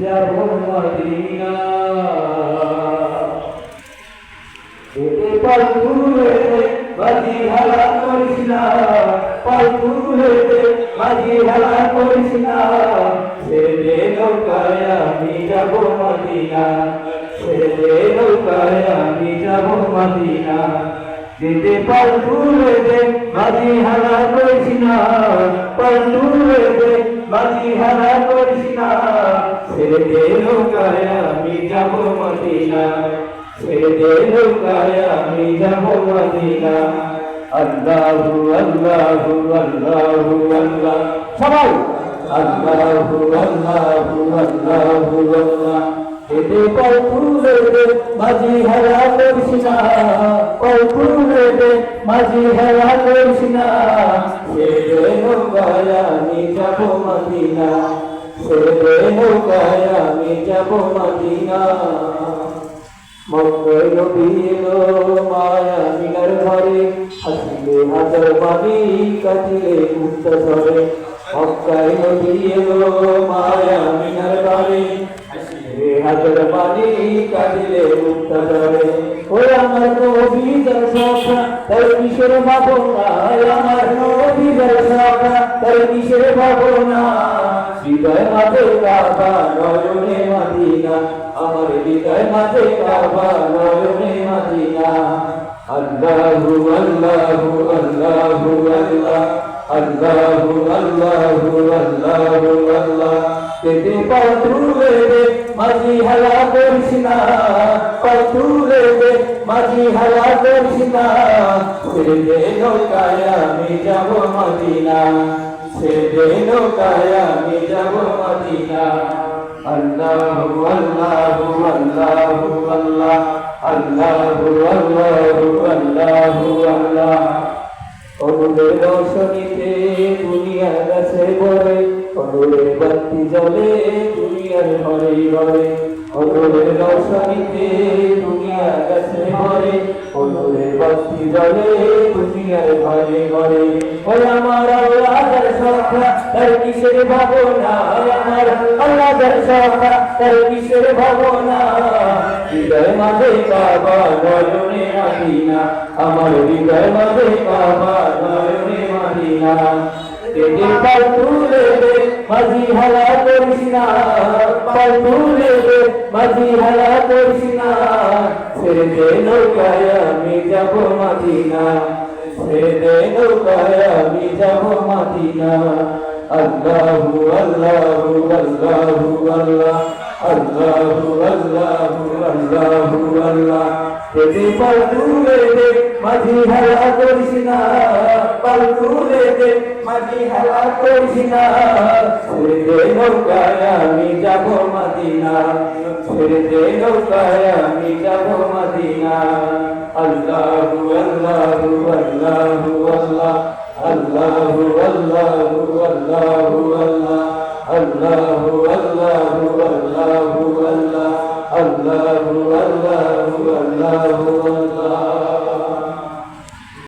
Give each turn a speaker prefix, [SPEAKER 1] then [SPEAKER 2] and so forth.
[SPEAKER 1] যাব মদিনা এতে পালপুরে বাজি হালা করিস না পালপুরে বাজি হালা করিস না ছেড়ে নৌকায় আমি যাব মদিনা ছেড়ে নৌকায় মদিনা। যেতে পালপুরে বাজি হালা করিস না পালপুরে বাজি হালা করিস না ছেড়ে নৌকায় আমি যাব মদিনা। ছেড়ে নৌকায় আমি যাব মদিনা। আল্লাহু আল্লাহু আল্লাহু, আল্লাহ। সবাই! আল্লাহু আল্লাহু আল্লাহু, আল্লাহ। এতে পলপুরে মাঝি হেরা করিস না। পলপুরে মাঝি হেরা করিস না। ছেড়ে নৌকায় আমি যাব মদিনা। ছেড়ে নৌকায় আমি যাব মদিনা। নবী এলো মায়া মিনার ঘরে। হাসিলে হাজার বাণী কাটিলে মুক্ত ধরে মক্কায় নবী এলো মায়া মিনার ঘরে। হাজার বাণী কাটিলে মুক্ত ধরে ওই আমার নবী যার সখা তার কিশোর ভাবনা আমার নবী যার সখা তার কিশোর ভাবনা হৃদয় মাঝে কাবা নয়নে মাদিনা আমার হৃদয় মাঝে কাবা নয়নে মাদিনা আল্লাহু আল্লাহু আল্লাহু আল্লাহ আল্লাহু আল্লাহু আল্লাহু আল্লাহ কেটে পাতুলে দে মাঝি হালা করিস না পাতুলে দে, মাঝি হালা করিস না, ছেড়ে দে নৌকায় আমি যাব মদিনা, ছেড়ে নৌকায় আমি যাব মদিনা। আল্লাহু আল্লাহু আল্লাহু আল্লাহ, আল্লাহু আল্লাহু আল্লাহু আল্লাহ। অনুরের রোশনীতে দুনিয়ার কাছে বলে অনুরের বাতি জ্বলে দুনিয়ার ঘরে ঘরে অনুরের রোশনীতে দুনিয়ার কাছে বলে অনুরের বাতি জ্বলে দুনিয়ার ঘরে ঘরে। ওই আমার আল্লাহর সখা তার কিসের ভাবনা? আমার আল্লাহর সখা তার কিসের ভাবনা? হৃদয় মাঝে কাবা নয়নে মাদিনা, আমার হৃদয় মাঝে কাবা নয়নে মাদিনা। তেজে পাল তুলে মাঝি হালা করিস না পাল তুলে দে মাঝি হালা করিস না ছেড়ে দে নৌকায় আমি যাব মাদিনা, ছেড়ে দে নৌকায় আমি যাব মাদিনা। আল্লাহু আল্লাহু আল্লাহু, আল্লাহ, আল্লাহু আল্লাহু আল্লাহু, আল্লাহ। তেতে পাল তুলে দে মাঝি হালা করিস না পাল তুলে দে মাঝি হালা করিস না। ছেড়ে দে নৌকায়, আমি যাব মদিনা। ছেড়ে দে নৌকায়, আমি যাব মদিনা। আল্লাহু আল্লাহু। আল্লাহু, আল্লাহ, আল্লাহু আল্লাহু। আল্লাহ